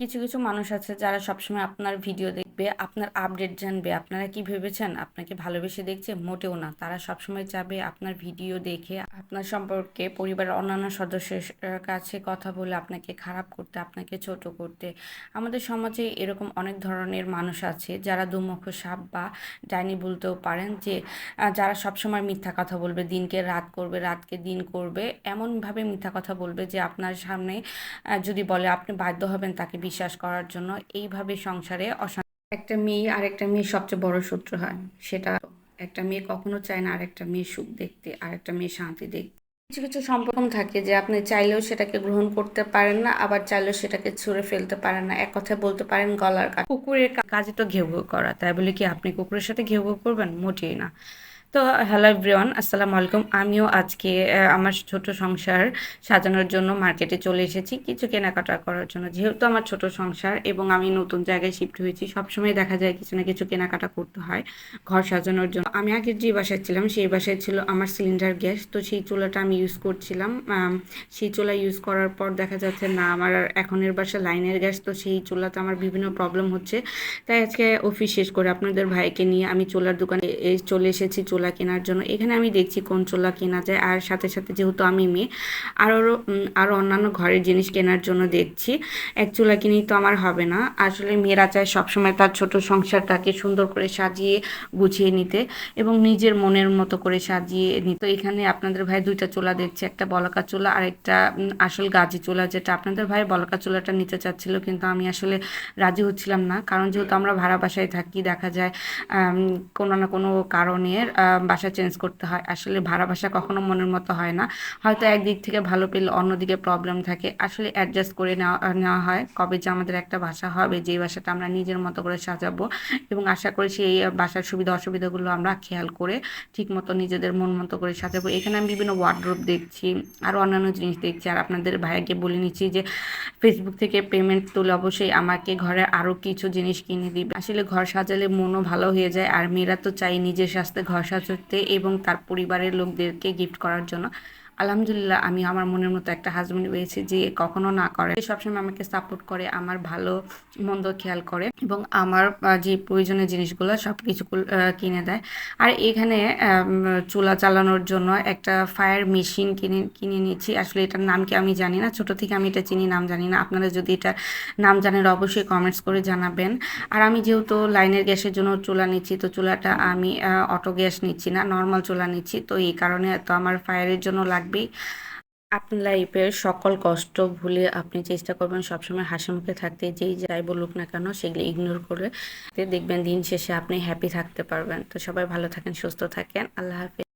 কিছু কিছু মানুষ আছে যারা সবসময় আপনার ভিডিও দেখবে, আপনার আপডেট জানবে। আপনারা কি ভেবেছেন? আপনাকে ভালোবেসে দেখছে? মোটেও না। তারা সবসময় চাবে আপনার ভিডিও দেখে, আপনার সম্পর্কে পরিবারের অন্যান্য সদস্যের কাছে কথা বলে আপনাকে খারাপ করতে, আপনাকে ছোট করতে। আমাদের সমাজে এরকম অনেক ধরনের মানুষ আছে যারা দুমুখ সাপ বা ডাইনি বলতেও পারেন যে যারা সবসময় মিথ্যা কথা বলবে, দিনকে রাত করবে, রাতকে দিন করবে। এমনভাবে মিথ্যা কথা বলবে যে আপনার সামনে যদি বলে আপনি বাধ্য হবেন তাকে বিশ্বাস করার জন্য এইভাবে সংসারে অশান্তি। একটা মেয়ে আর একটা মেয়ে সবচেয়ে বড় সূত্র হয়, সেটা একটা মেয়ে কখনো চায় না আর একটা মেয়ে সুখ দেখতে আর একটা মেয়ে শান্তি দেখতে। কিছু কিছু সম্পর্ক থাকে যে আপনি চাইলেও সেটাকে গ্রহণ করতে পারেন না, আবার চাইলেও সেটাকে ছুঁড়ে ফেলতে পারেন না। এক কথায় বলতে পারেন, গলার কাজ। কুকুরের কাজে তো ঘেউ করা, তাই বলে কি আপনি কুকুরের সাথে ঘেউ ঘেউ করবেন? মোটেই না। তো হ্যালো এভরিওয়ান আসসালামু আলাইকুম। আমিও আজকে আমার ছোট সংসার সাজানোর জন্য মার্কেটে চলে এসেছি, কিছু কেনাকাটা করার জন্য। যেহেতু আমার ছোট সংসার এবং আমি নতুন জায়গায় শিফট হয়েছি, সবসময় দেখা যায় কিছু না কিছু কেনাকাটা করতে হয় ঘর সাজানোর জন্য। আমি আগে যে বাসায় ছিলাম, সেই বাসায় ছিল আমার সিলিন্ডার গ্যাস তো সেই চুলাটা আমি ইউজ করছিলাম। সেই চুলা ইউজ করার পর দেখা যাচ্ছে, না, আমার এখনের বাসা লাইনের গ্যাস তো সেই চুলাতে আমার বিভিন্ন প্রবলেম হচ্ছে। তাই আজকে অফিস শেষ করে আপনাদের ভাইকে নিয়ে আমি চুলার দোকানে চলে এসেছি চুলা কেনার জন্য। এখানে আমি দেখছি কোন চুলা কেনা যায় আর সাথে সাথে যেহেতু আমি মেয়ে আরও আরও অন্যান্য ঘরের জিনিস কেনার জন্য দেখছি। এক চুলা কিনেই তো আমার হবে না। আসলে মেয়েরা চায় সবসময় তার ছোট সংসারটাকে সুন্দর করে সাজিয়ে গুছিয়ে নিতে এবং নিজের মনের মতো করে সাজিয়ে নিতে। এখানে আপনাদের ভাই দুইটা চুলা দেখছে একটা বলাকা চুলা আর একটা আসল গাজি চুলা যেটা আপনাদের ভাই বলাকা চুলাটা নিতে চাচ্ছিল কিন্তু আমি আসলে রাজি হচ্ছিলাম না। কারণ যেহেতু আমরা ভাড়া বাসায় থাকি দেখা যায় কোনো না কোনো কারণে আম, বাসা চেঞ্জ করতে হয়। আসলে ভাড়া বাসা কখনো মনের মতো হয় না। হয়তো একদিক থেকে ভালো পেলে অন্যদিকে প্রবলেম থাকে। আসলে অ্যাডজাস্ট করে নেওয়া নেওয়া হয়। কবে যে আমাদের একটা বাসা হবে, যেই বাসাটা আমরা নিজের মতো করে সাজাবো। এবং আশা করি সেই বাসার সুবিধা, অসুবিধাগুলো আমরা খেয়াল করে ঠিক মতো নিজেদের মন মতো করে সাজাবো। এখানে আমি বিভিন্ন ওয়ার্ড্রোব দেখছি আরও অন্যান্য জিনিস দেখছি। আর আপনাদের ভাইয়াকে বলে নিচ্ছি যে ফেসবুক থেকে পেমেন্ট তুলে অবশ্যই আমাকে ঘরে আরও কিছু জিনিস কিনে দিবে। আসলে ঘর সাজালে মনও ভালো হয়ে যায়। আর মেয়েরা তো চাই নিজের স্বাস্থ্যে ঘর সাজাতে এবং তার পরিবারের লোকদেরকে গিফট করার জন্য। আলহামদুলিল্লাহ, আমি আমার মনের মতো একটা হাজব্যান্ড পেয়েছি যে কখনো না করে। সবসময় আমাকে সাপোর্ট করে, আমার ভালো, মন্দ খেয়াল করে এবং আমার যে প্রয়োজনীয় জিনিসগুলো সব কিছু কিনে দেয়। আর এখানে চুলা চালানোর জন্য একটা ফায়ার মেশিন কিনে কিনে নিয়েছি আসলে এটার নাম কি আমি জানি না, ছোট থেকে আমি এটা চিনি, নাম জানি না। আপনারা যদি এটা নাম জানেন, অবশ্যই কমেন্টস করে জানাবেন। আর আমি যেহেতু লাইনের গ্যাসের জন্য চুলা নিচ্ছি, তো চুলাটা আমি অটো গ্যাস নিচ্ছি না নর্মাল চুলা নিচ্ছি। তো এই কারণে তো আমার ফায়ারের জন্য লাগবেই আপনার লাইফের সকল কষ্ট ভুলে আপনি চেষ্টা করবেন সবসময় হাসি মুখে থাকতে, যেই যাই বলুক না কেন সেগুলি ইগনোর করে দেখবেন দিন শেষে আপনি হ্যাপি থাকতে পারবেন। তো সবাই ভালো থাকেন, সুস্থ থাকেন। আল্লাহ হাফিজ।